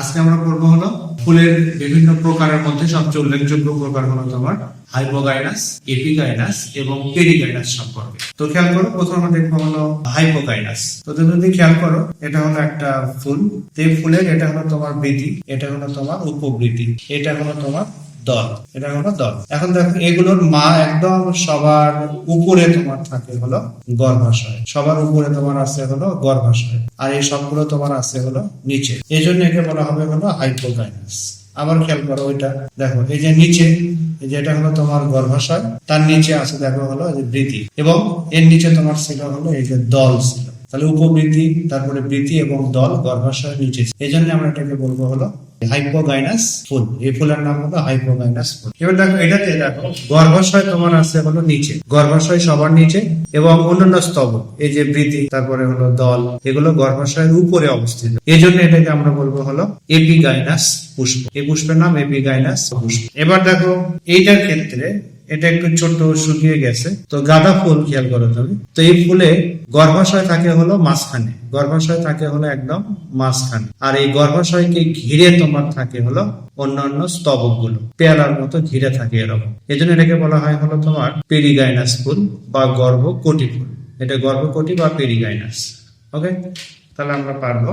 আজকে আমরা করব হলো ফুলের বিভিন্ন প্রকারের মধ্যে সবচেয়ে উল্লেখযোগ্য প্রকার হলো তোমার হাইপোগাইনাস, এপিগাইনাস এবং পেরিগাইনাস সম্পর্কে। তো খেয়াল করো, প্রথম আমরা দেখব হলো হাইপোগাইনাস। তো তুমি যদি খেয়াল করো, এটা হলো একটা ফুল। তে ফুলের, এটা হলো তোমার বৃদ্ধি এটা হলো তোমার উপবৃদ্ধি এটা হলো তোমার দল। এটা হলো দল। এখন দেখো, এগুলোর মা একদম সবার উপরে তোমার থাকে হলো গর্ভাশয়। সবার উপরে তোমার আছে হলো গর্ভাশয়। আর এই সবগুলো তোমার আছে হলো নিচে। এই জন্য একে বলা হবে হলো হাইপোগাইনাস আবার খেয়াল করো ওইটা। দেখো, এই যে নিচে, এই যে এটা হলো তোমার গর্ভাশয়। তার নিচে আছে দেখো হলো যে বৃতি এবং এর নিচে তোমার ছিল হলো এই যে দল ছিল। তাহলে উপবৃদ্ধি, তারপরে বৃদ্ধি এবং দল গর্ভাশয়ের নিচে। এই জন্য আমরা এটাকে বলব হলো হাইপোগাইনাস ফুল। এই ফুলের নাম হলো হাইপোগাইনাস ফুল। এবার দেখো, এটাতে দেখো, গর্ভাশয় তোমার আছে হলো নিচে। গর্ভাশয় সবার নিচে এবং অন্যান্য স্তব, এই যে বৃদ্ধি, তারপরে হলো দল, এগুলো গর্ভাশয়ের উপরে অবস্থিত। এই জন্য এটাকে আমরা বলব হলো এপিগাইনাস পুষ্প। এই পুষ্পের নাম এপিগাইনাস পুষ্প। এবার দেখো, এইটার ক্ষেত্রে এটা একটু ছোট শুকিয়ে গেছে। তো গাঁদা ফুল খেয়াল করো তুমি। তো এই ফুলে গর্ভাশয় থাকে হলো মাঝখানে। গর্ভাশয় থাকে হলো একদম মাঝখানে। আর এই গর্ভাশয়কে ঘিরে তোমার থাকে হলো অন্যান্য স্তবকগুলো পেয়ালার মতো ঘিরে থাকে এরকম। এই জন্য এটাকে বলা হয় হলো তোমার পেরিগাইনাস ফুল বা গর্ভকটি ফুল। এটা গর্ভকটি বা পেরিগাইনাস। ওকে? তাহলে আমরা পারব।